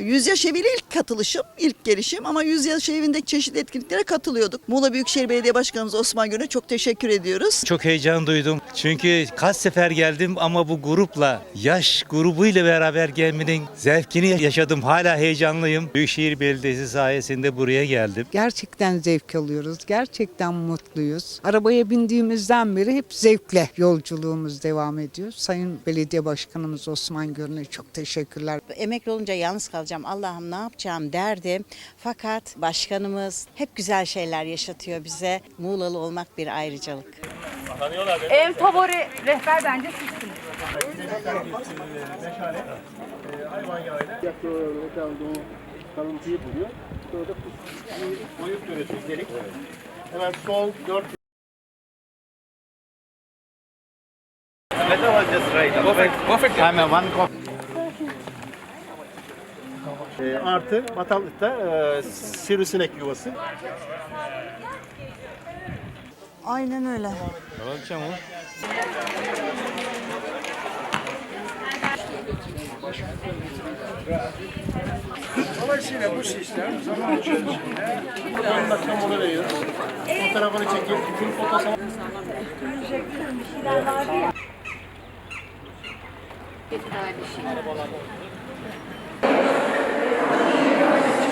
Yüz yaş eviyle ilk katılışım, ilk gelişim ama yüz yaş evindeki çeşitli etkinliklere katılıyorduk. Muğla Büyükşehir Belediye Başkanımız Osman Gönül'e çok teşekkür ediyoruz. Çok heyecan duydum. Çünkü kaç sefer geldim ama bu grupla, yaş grubuyla beraber gelmenin zevkini yaşadım. Hala heyecanlıyım. Büyükşehir Belediyesi sayesinde buraya geldim. Gerçekten zevk alıyoruz. Gerçekten mutluyuz. Arabaya bindiğimizden beri hep zevkle yolculuğumuz devam ediyor. Sayın Belediye Başkanımız Osman Görün'e çok teşekkürler. Emekli olunca yalnız kalacağım. Allah'ım ne yapacağım derdim. Fakat başkanımız hep güzel şeyler yaşatıyor bize. Muğlalı olmak bir ayrıcalık. En favori rehber bence sizsiniz. hayvan yağıyla yakıyorlar kaldığı kalıntıyı buluyor. Sonra da boyut görüyorsunuz delik. Hemen sol dört Ee, artı bataklıkta e, sivrisinek yuvası. Aynen öyle. Dolayısıyla bu sistem zaman içerisinde 10 dakika mola veriyoruz. Fotoğrafını çekip bütün fotoğrafını